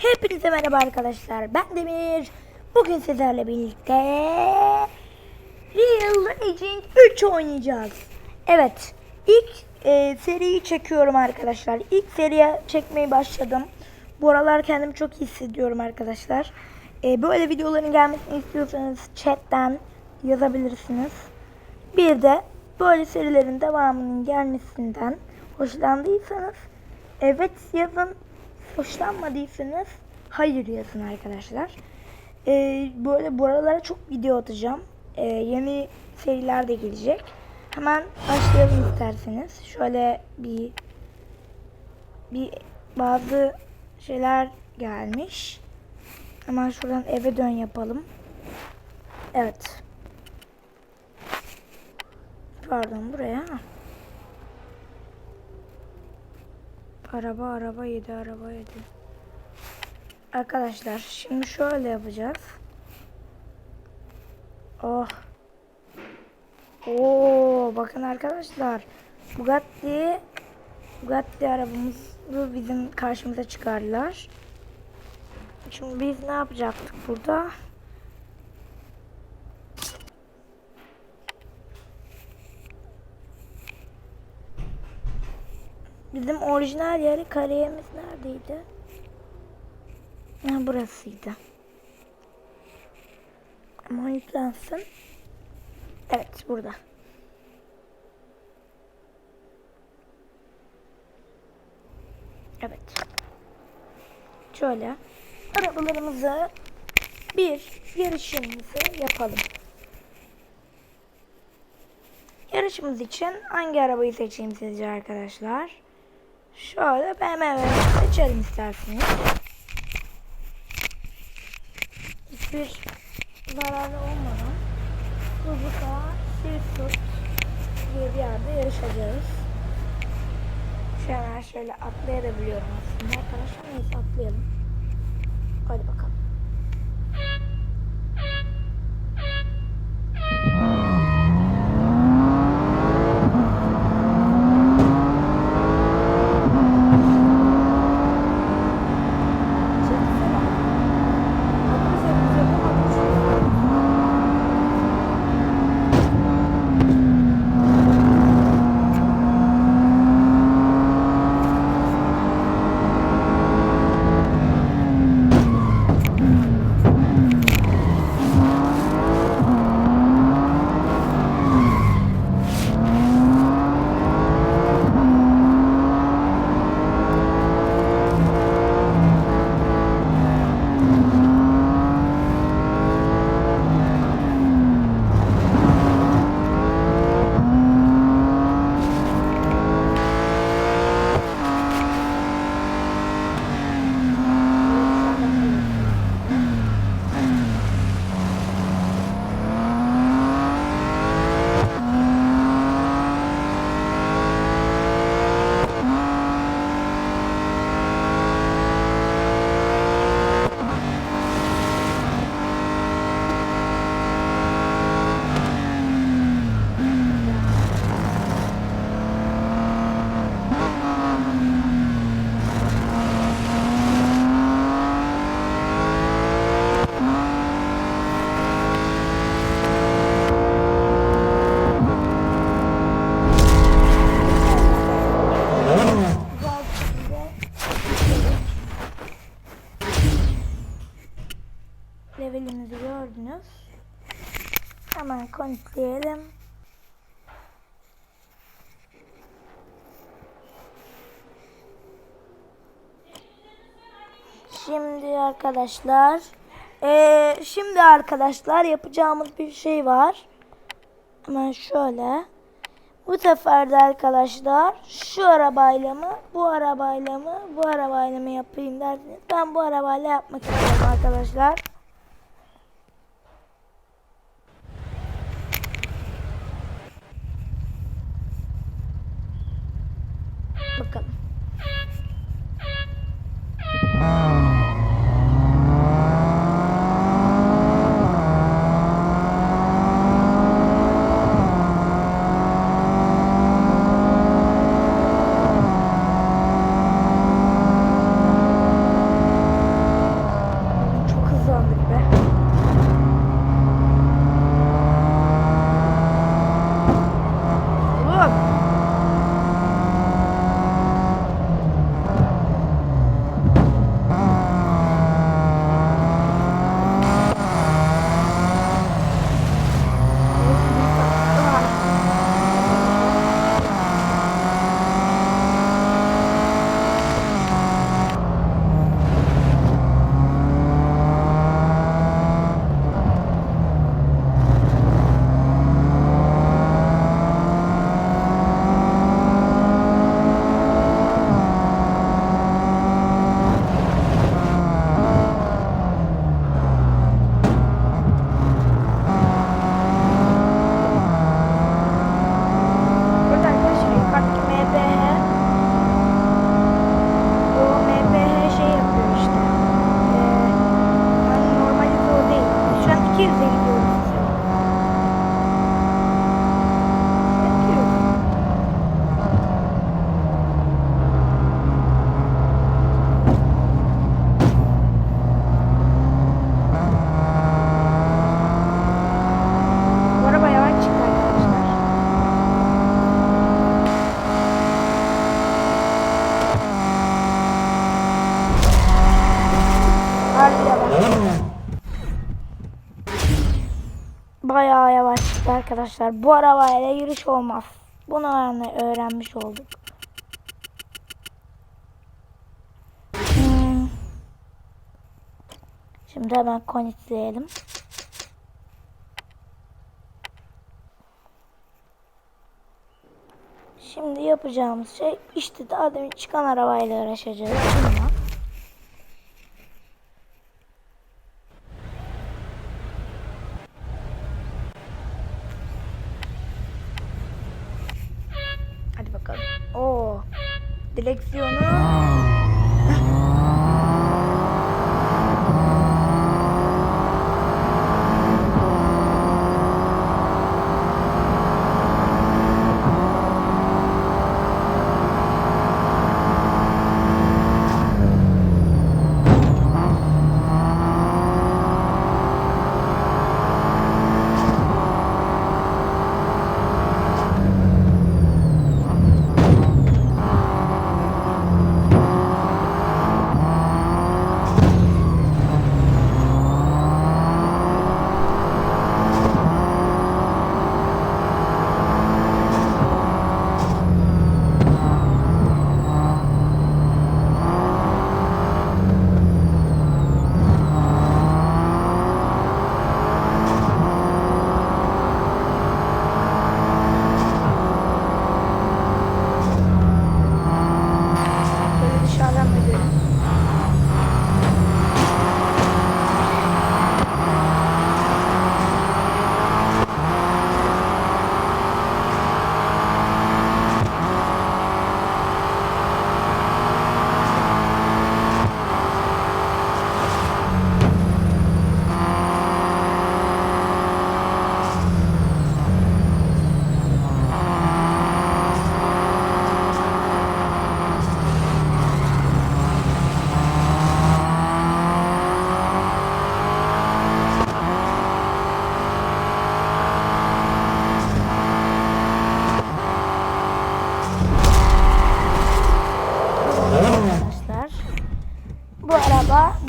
Hepinize merhaba arkadaşlar. Ben Demir. Bugün sizlerle birlikte Real Agent 3 oynayacağız. Evet. ilk e, seriyi çekiyorum arkadaşlar. İlk seriye çekmeyi başladım. Bu aralar kendimi çok iyi hissediyorum arkadaşlar. E, böyle videoların gelmesini istiyorsanız chatten yazabilirsiniz. Bir de böyle serilerin devamının gelmesinden hoşlandıysanız evet yazın. Hoşlanmadıysanız hayır yazın arkadaşlar. Ee, böyle bu aralara çok video atacağım. Ee, yeni seriler de gelecek. Hemen başlayalım isterseniz. Şöyle bir bir bazı şeyler gelmiş. Hemen şuradan eve dön yapalım. Evet. Pardon buraya. Araba araba yedi araba yedi. Arkadaşlar şimdi şöyle yapacağız. Oh. Oo bakın arkadaşlar. Bugatti Bugatti arabamızı bizim karşımıza çıkardılar. Şimdi biz ne yapacaktık burada? Bizim orijinal yeri kariyerimiz neredeydi? Ha, burasıydı. Ama yüklensin. Evet burada. Evet. Şöyle arabalarımızı bir yarışımızı yapalım. Yarışımız için hangi arabayı seçeyim sizce arkadaşlar? Şöyle BMW seçelim isterseniz. Hiçbir zararı olmadan Suzuka Sirsut diye bir yerde yarışacağız. Şöyle şöyle atlayabiliyorum aslında arkadaşlar. Neyse atlayalım. Levelimizi gördünüz. Hemen konuklayalım. Şimdi arkadaşlar eee, şimdi arkadaşlar yapacağımız bir şey var. Hemen şöyle. Bu sefer de arkadaşlar şu arabayla mı, bu arabayla mı, bu arabayla mı yapayım derseniz ben bu arabayla yapmak istiyorum arkadaşlar. Arkadaşlar. Bu arabayla yürüyüş olmaz. Bunu öğrenmiş olduk. Hmm. Şimdi hemen konitleyelim. Şimdi yapacağımız şey işte daha demin çıkan arabayla uğraşacağız. Bununla. now.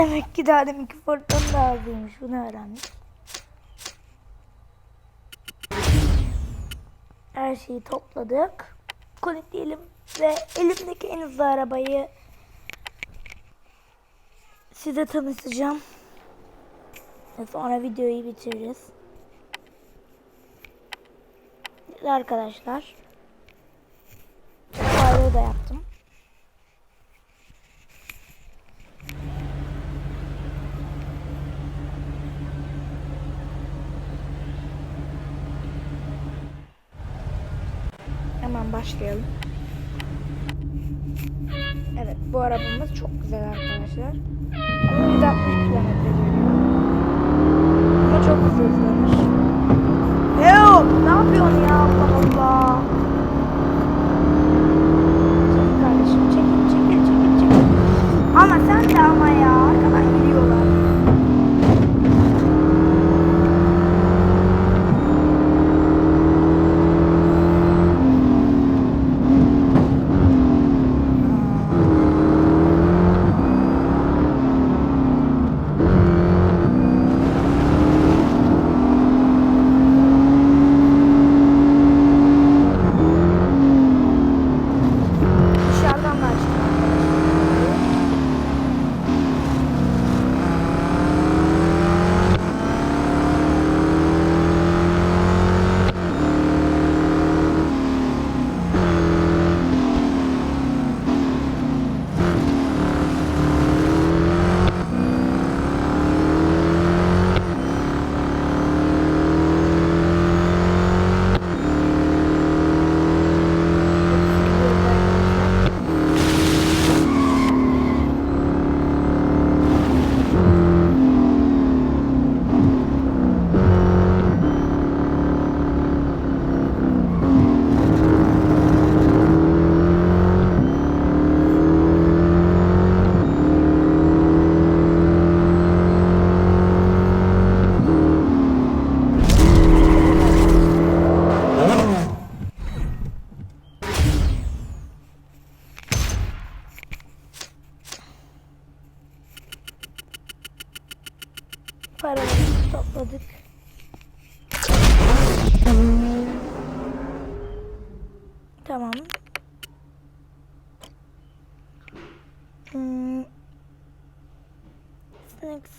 Demek ki daha deminki Ford'dan daha hızlıymış. Bunu öğrendik. Her şeyi topladık. Konekleyelim ve elimdeki en hızlı arabayı size tanıtacağım. Sonra videoyu bitiririz. Arkadaşlar. Bayrağı da yaptım. Hemen başlayalım. Evet bu arabamız çok güzel arkadaşlar. Ama 160 kilometre geliyor. Ama çok hızlı hızlanır. Yo, ne yapıyorsun ya Allah Allah. Çekil kardeşim çekil çekil çekil çekil. Ama sen de ama ya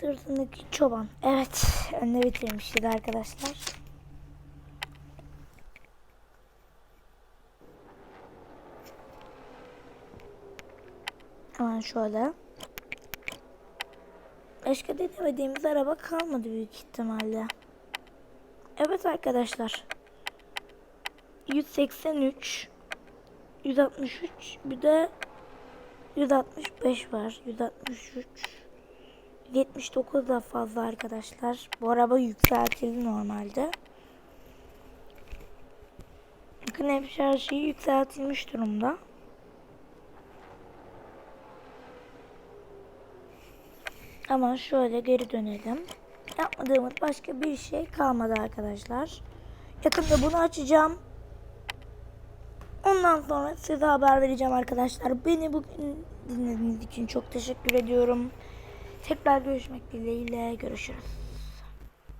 sırtındaki çoban. Evet. Önde bitirmişiz arkadaşlar. Hemen şöyle. Başka denemediğimiz araba kalmadı büyük ihtimalle. Evet arkadaşlar. 183 163 bir de 165 var. 163 79 da fazla arkadaşlar. Bu araba yükseltildi normalde. Bakın hep her şeyi yükseltilmiş durumda. Ama şöyle geri dönelim. Yapmadığımız başka bir şey kalmadı arkadaşlar. Yakında bunu açacağım. Ondan sonra size haber vereceğim arkadaşlar. Beni bugün dinlediğiniz için çok teşekkür ediyorum. Tekrar görüşmek dileğiyle. Görüşürüz.